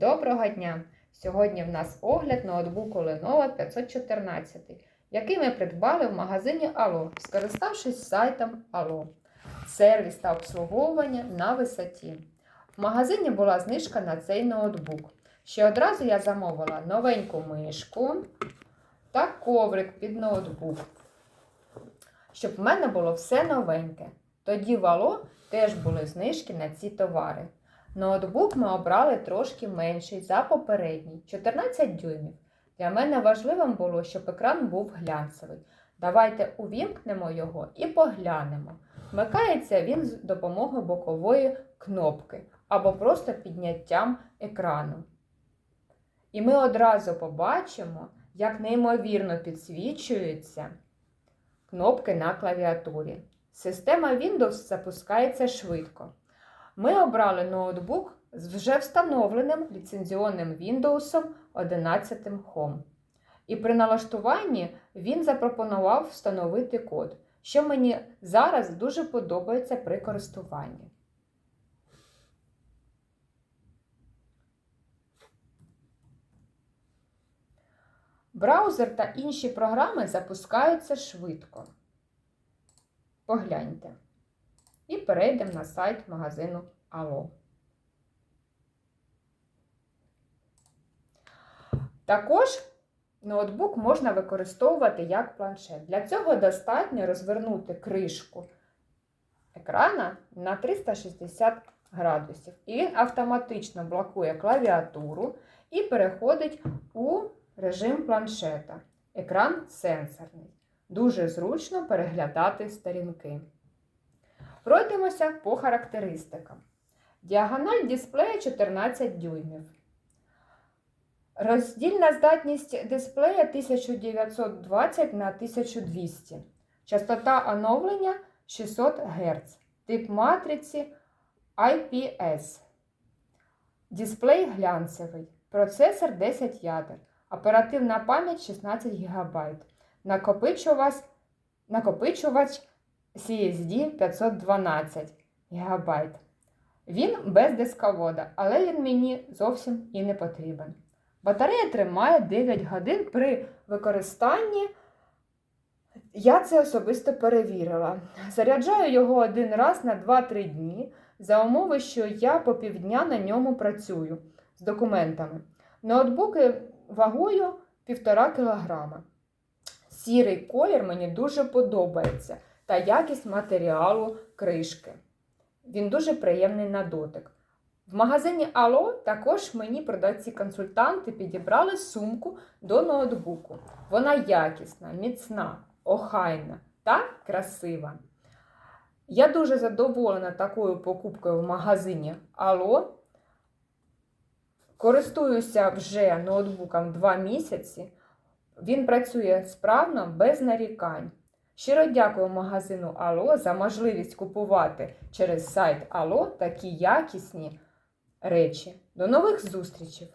Доброго дня! Сьогодні в нас огляд ноутбуку Lenovo 514, який ми придбали в магазині Allo, скориставшись сайтом Allo. Сервіс та обслуговування на висоті. В магазині була знижка на цей ноутбук. Ще одразу я замовила новеньку мишку та коврик під ноутбук, щоб в мене було все новеньке. Тоді в Allo теж були знижки на ці товари. Ноутбук ми обрали трошки менший за попередній 14 дюймів. Для мене важливим було, щоб екран був глянцевий. Давайте увімкнемо його і поглянемо. Вмикається він з допомогою бокової кнопки або просто підняттям екрану. І ми одразу побачимо, як неймовірно підсвічуються кнопки на клавіатурі. Система Windows запускається швидко. Ми обрали ноутбук з вже встановленим ліцензіонним Windows 11 Home. І при налаштуванні він запропонував встановити код, що мені зараз дуже подобається при користуванні. Браузер та інші програми запускаються швидко. Погляньте. І перейдемо на сайт магазину Allo. Також ноутбук можна використовувати як планшет. Для цього достатньо розвернути кришку екрана на 360 градусів. І він автоматично блокує клавіатуру і переходить у режим планшета. Екран сенсорний. Дуже зручно переглядати сторінки. Пройдемося по характеристикам. Діагональ дисплея 14 дюймів. Роздільна здатність дисплея 1920 на 1200. Частота оновлення 600 Гц. Тип матриці IPS. Дисплей глянцевий. Процесор 10 ядер. Оперативна пам'ять 16 ГБ. Накопичувач, CSD 512 ГБ. Він без дисковода, але він мені зовсім і не потрібен. Батарея тримає 9 годин при використанні. Я це особисто перевірила. Заряджаю його один раз на 2-3 дні за умови, що я по півдня на ньому працюю з документами. Ноутбуки вагою 1,5 кг. Сірий колір мені дуже подобається та якість матеріалу кришки. Він дуже приємний на дотик. В магазині Allo також мені продавці-консультанти підібрали сумку до ноутбуку. Вона якісна, міцна, охайна та красива. Я дуже задоволена такою покупкою в магазині Allo. Користуюся вже ноутбуком 2 місяці. Він працює справно без нарікань. Щиро дякую магазину Ало за можливість купувати через сайт Ало такі якісні речі. До нових зустрічей!